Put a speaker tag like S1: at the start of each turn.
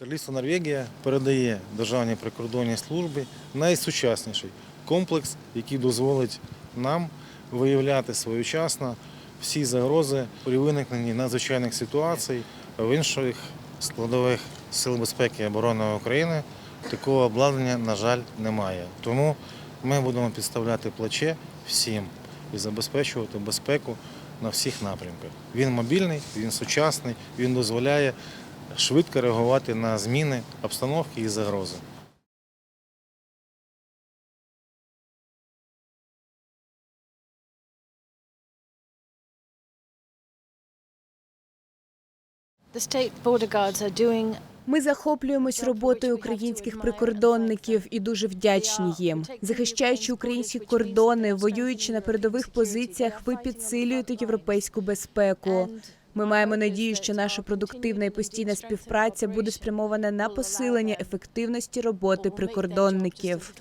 S1: Королівство Норвегія передає Державній прикордонній службі найсучасніший комплекс, який дозволить нам виявляти своєчасно всі загрози при виникненні надзвичайних ситуацій в інших складових сил безпеки і оборони України. Такого обладнання, на жаль, немає. Тому ми будемо підставляти плече всім і забезпечувати безпеку на всіх напрямках. Він мобільний, він сучасний, він дозволяє швидко реагувати на зміни обстановки і загрози.
S2: The state border guards are doing
S3: Ми захоплюємось роботою українських прикордонників і дуже вдячні їм. Захищаючи українські кордони, воюючи на передових позиціях, ви підсилюєте європейську безпеку. Ми маємо надію, що наша продуктивна і постійна співпраця буде спрямована на посилення ефективності роботи прикордонників.